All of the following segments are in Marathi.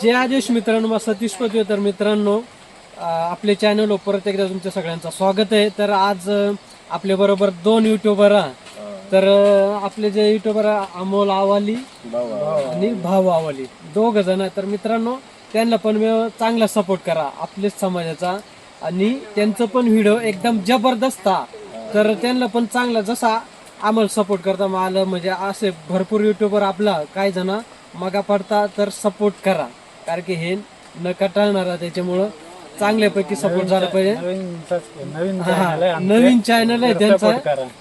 जे आदेश मित्रांनो मग सतीश पदवी. तर मित्रांनो आपले चॅनल परत एकदा तुमच्या सगळ्यांचं स्वागत आहे. तर आज आपल्या बरोबर दोन युट्यूबर तर आपले जे युट्यूबर अमोल आवाली आणि भाऊ आवाली. दोघ जण आहे तर मित्रांनो त्यांना पण चांगला सपोर्ट करा. आपल्याच समाजाचा. आणि त्यांचं पण व्हिडिओ एकदम जबरदस्त तर त्यांना पण चांगला जसा आम्हाला सपोर्ट करता मला म्हणजे असे भरपूर युट्यूबर आपला. काही जण मगा पडता तर सपोर्ट करा. कारण की हे न कटाळणार त्याच्यामुळं चांगल्यापैकी सपोर्ट झाला पाहिजे. नवीन हा, चॅनल आहे त्यांचा.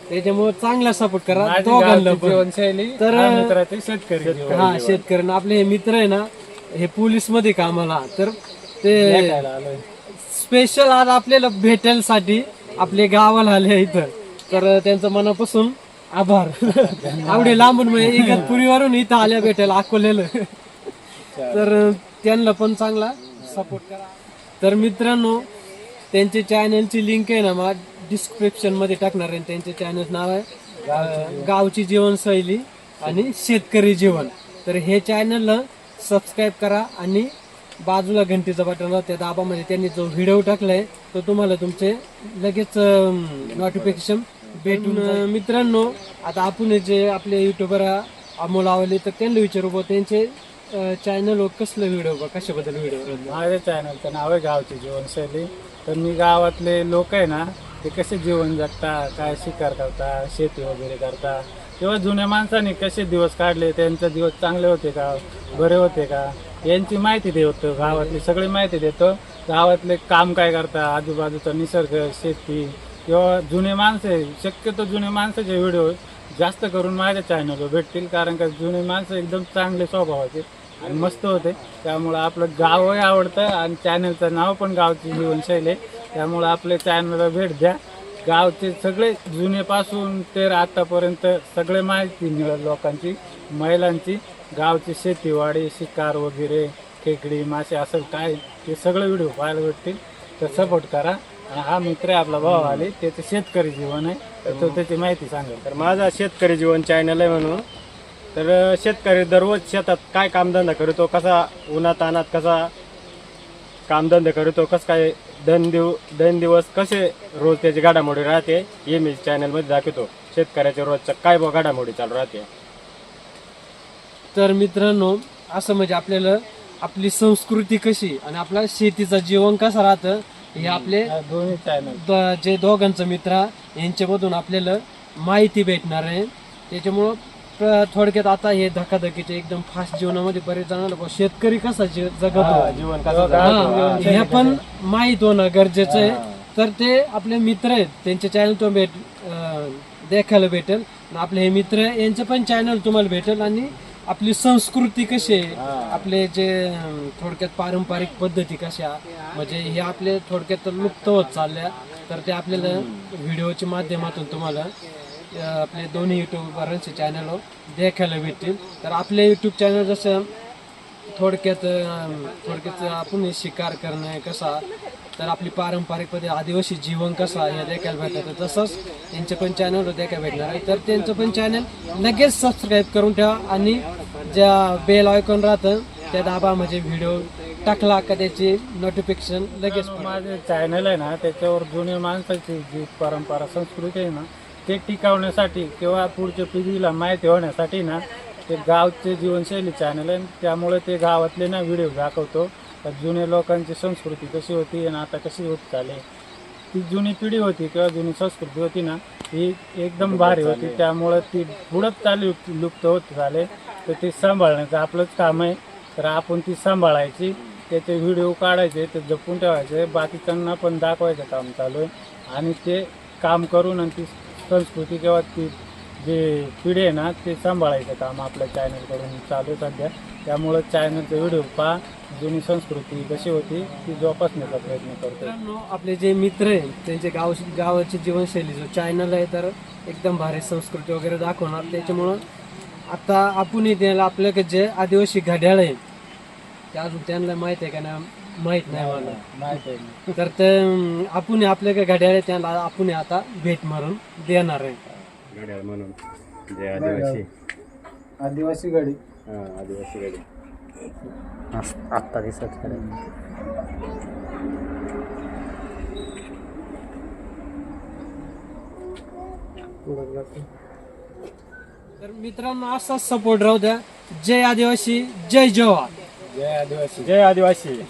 त्याच्यामुळे चांगला सपोर्ट करा. दोघांना पण. जीवनशैली तर- हा ते शेतकरी जीवन. हा आपले हे मित्र आहे ना हे पोलीसमध्ये कामाला. तर ते आलोय. स्पेशल आज आपल्याला भेटायसाठी आपले गावाला आले इथं. तर त्यांचं मनापासून आभार. आवडे लांबून म्हणजे इगतपुरीवरून इथं आल्या भेटायला अकोलेलं तर त्यांना पण चांगला सपोर्ट करा. तर मित्रांनो त्यांच्या चॅनलची लिंक आहे ना मग डिस्क्रिप्शनमध्ये टाकणार आहे. त्यांचे चॅनल नाव आहे गावची जीवनशैली आणि शेतकरी जीवन. तर हे चॅनलला सबस्क्राईब करा आणि बाजूला घंटीचं बटन त्या दाबामध्ये त्यांनी जो व्हिडिओ टाकलाय तो तुम्हाला तुमचे लगेच नोटिफिकेशन भेटून मित्रांनो आता आपण जे आपले युट्यूबर अमोल आवले तर त्यांना विचारू त्यांचे चॅनलवर कसलं व्हिडिओ बा कशाबद्दल व्हिडिओ माझ्या चॅनलचं नाव आहे गावची जीवनशैली. तर मी गावातले लोक आहे ना ते कसे जीवन जगता काय शिकार करता शेती वगैरे करता किंवा जुन्या माणसांनी कसे दिवस काढले त्यांचे दिवस चांगले होते का बरे होते का यांची माहिती देतो. गावातली सगळी माहिती देतो. गावातले काम काय करता आजूबाजूचा निसर्ग शेती किंवा जुने माणसं शक्यतो जुने माणसाचे व्हिडिओ जास्त करून माझ्या चॅनलवर भेटतील. कारण का जुने माणसं एकदम चांगले स्वभावाचे. आणि मस्त होते. त्यामुळं आपलं गावही आवडतं आणि चॅनलचं नाव पण गावची जीवनशैली आहे त्यामुळं आपल्या चॅनलला भेट द्या. गावचे सगळे जुनेपासून ते आतापर्यंत सगळे माहिती मिळेल लोकांची महिलांची. गावची शेतीवाडी शिकार वगैरे खेकडी मासे असं काय ते सगळे व्हिडिओ पाहायला भेटतील. तर सपोर्ट करा. आणि हा मित्र आहे आपला भाऊ आले. त्याचं शेतकरी जीवन आहे. तर तो त्याची माहिती सांगेल. तर माझा शेतकरी जीवन चॅनल आहे म्हणून तर शेतकरी दररोज शेतात काय कामधंदा करतो कसा उन्हात अनात कसा कामधंदा करतो कसं काय दन दिव दन दिवस कसे रोज त्याची घडामोडी राहते हे मी चॅनलमध्ये दाखवतो. शेतकऱ्याच्या रोजचं काय बा घडामोडी चालू राहते. तर मित्रांनो असं म्हणजे आपल्याला आपली संस्कृती कशी आणि आपला शेतीचं जीवन कसं राहतं हे आपले दोन्ही चॅनल जे दोघांचं मित्र यांच्यामधून आपल्याला माहिती भेटणार आहे. त्याच्यामुळं थोडक्यात आता हे धकाधकीचे एकदम फास्ट जीवनामध्ये बरेच जणांना बुवा शेतकरी कसा जी- जगतो जीवन कसं हा, हे पण माहीत होणं गरजेचं आहे. तर ते आपले मित्र आहेत त्यांचे चॅनल तो भेट अं, देखायला भेटेल. आणि आपले हे मित्र आहे, यांचं पण चॅनल तुम्हाला भेटेल. आणि आपली संस्कृती कशी आहे आपले जे अं, थोडक्यात पारंपरिक पद्धती कशा म्हणजे हे आपले थोडक्यात लुप्त होत चालल्या. तर ते आपल्याला व्हिडिओच्या माध्यमातून तुम्हाला आपले दोन्ही यूट्यूबवरचे चॅनल देखायला भेटतील. तर आपले यूट्यूब चॅनल जसं थोडक्यात थोडक्यात आपण शिकार करणे कसा तर आपली पारंपरिक पद्धत आदिवासी जीवन कसा हे देखायला भेटतं. तसंच त्यांचे पण चॅनल हो देखायला भेटणार आहे. तर त्यांचं पण चॅनल लगेच सबस्क्राईब करून ठेवा आणि ज्या बेल आयकॉन राहतं त्या दाबा म्हणजे व्हिडिओ टाकला का त्याची नोटिफिकेशन लगेच माझे चॅनल आहे ना त्याच्यावर जुन्या माणसाची जी परंपरा संस्कृती आहे ना ते टिकवण्यासाठी किंवा पुढच्या पिढीला माहिती होण्यासाठी ना ते गावचे जीवनशैली चॅनल आहे. त्यामुळे ते गावातले ना व्हिडिओ दाखवतो. तर जुन्या लोकांची संस्कृती कशी होती आणि आता कशी होत चालली ती जुनी पिढी होती किंवा जुनी संस्कृती होती ना ही एकदम भारी होती. त्यामुळं ती बुडत चालू लुप्त होत झाले तर ती सांभाळण्याचं आपलंच काम आहे. तर आपण ती सांभाळायची त्याचे व्हिडिओ काढायचे ते जपून ठेवायचे. बाकीच्यांना पण दाखवायचं काम चालू आहे. आणि ते काम करून आणि ती संस्कृती किंवा ती जे पिढी आहे ना ते सांभाळायचं काम आपल्या चॅनलकडून चालू आहे सध्या. त्यामुळं चॅनलचे व्हिडिओ पहा जुनी संस्कृती कशी होती ती जोपासण्याचा प्रयत्न करतो आपले जे मित्र आहे त्यांचे गाव गावाची जीवनशैली जो चॅनल आहे तर एकदम भारी संस्कृती वगैरे दाखवणार. त्याच्यामुळं आता आपण त्याला आपल्याकडे जे आदिवासी घड्याळ आहे ते अजून त्यांना माहीत आहे का नाही? माहीत नाही हो, मला. माहीत आहे. तर ते आपण आपले काय घड्याळ आहे त्याला आपण आता भेट मारून देणार आहे. घड्याळ म्हणून. आदिवासी. आदिवासी गाडी हा आदिवासी गाडी आत्ता दिसत तर मित्रांनो असाच सपोर्ट राहू द्या. जय आदिवासी जय जवान. जय आदिवासी. जय आदिवासी.